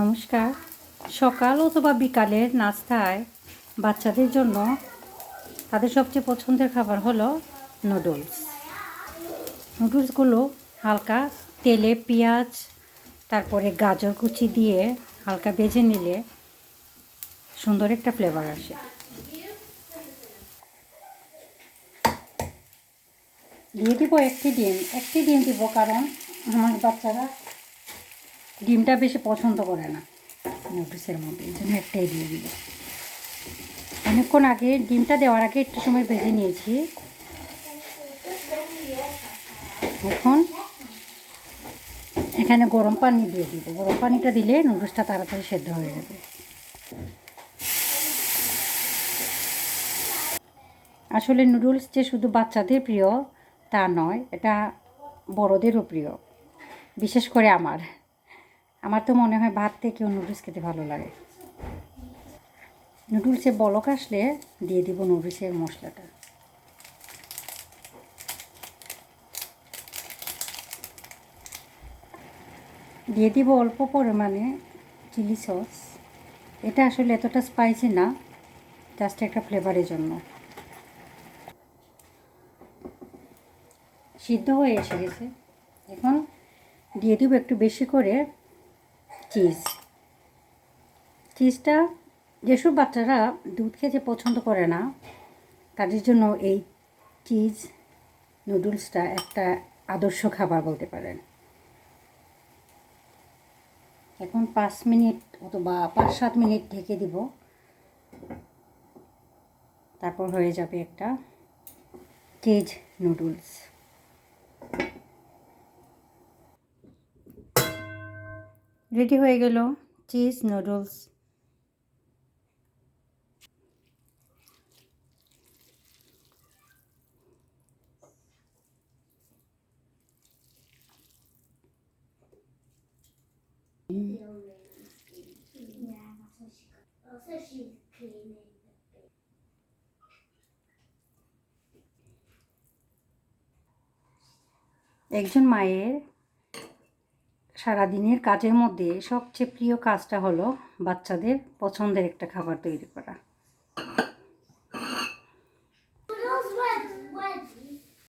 নমস্কার। সকাল অথবা বিকালের নাস্তায় বাচ্চাদের জন্য তাদের সবচেয়ে পছন্দের খাবার হলো নুডলস। নুডলসগুলো হালকা তেলে পেঁয়াজ, তারপরে গাজর কুচি দিয়ে হালকা ভেজে নিলে সুন্দর একটা ফ্লেভার আসে। দিয়ে দিব একটি ডিম একটি ডিম দিব কারণ আমার বাচ্চারা ডিমটা বেশি পছন্দ করে না। নুডলসের মধ্যে, এই জন্য একটাই দিয়ে দিব অনেকক্ষণ আগে ডিমটা দেওয়ার আগে একটু সময় ভেজে নিয়েছি। এখন এখানে গরম পানি দিয়ে দিব। গরম পানিটা দিলে নুডলসটা তাড়াতাড়ি সেদ্ধ হয়ে যাবে। আসলে নুডলস যে শুধু বাচ্চাদের প্রিয়, তা নয়, এটা বড়দেরও প্রিয়, বিশেষ করে আমার। আমার তো মনে হয় ভাত থেকেও নুডলস খেতে ভালো লাগে। নুডলসে বলক আসলে দিয়ে দিব নুডলসের মশলাটা। দিয়ে দিব অল্প পরিমাণে চিলি সস। এটা আসলে এতটা স্পাইসি না জাস্ট একটা ফ্লেভারের জন্য। সিদ্ধ হয়ে এসে গেছে। এখন দিয়ে দিব একটু বেশি করে চিজ চিজটা যেসব বাচ্চারা দুধ খেতে পছন্দ করে না, তাদের জন্য এই চিজ নুডলসটা একটা আদর্শ খাবার বলতে পারেন। এখন পাঁচ মিনিট অথবা পাঁচ সাত মিনিট ঢেকে দিব। তারপর হয়ে যাবে একটা চিজ নুডলস রেডি হয়ে গেল চিজ নুডলস. একজন মায়ের সারাদিনের কাজের মধ্যে সবচেয়ে প্রিয় কাজটা হলো বাচ্চাদের পছন্দের একটা খাবার তৈরি করা।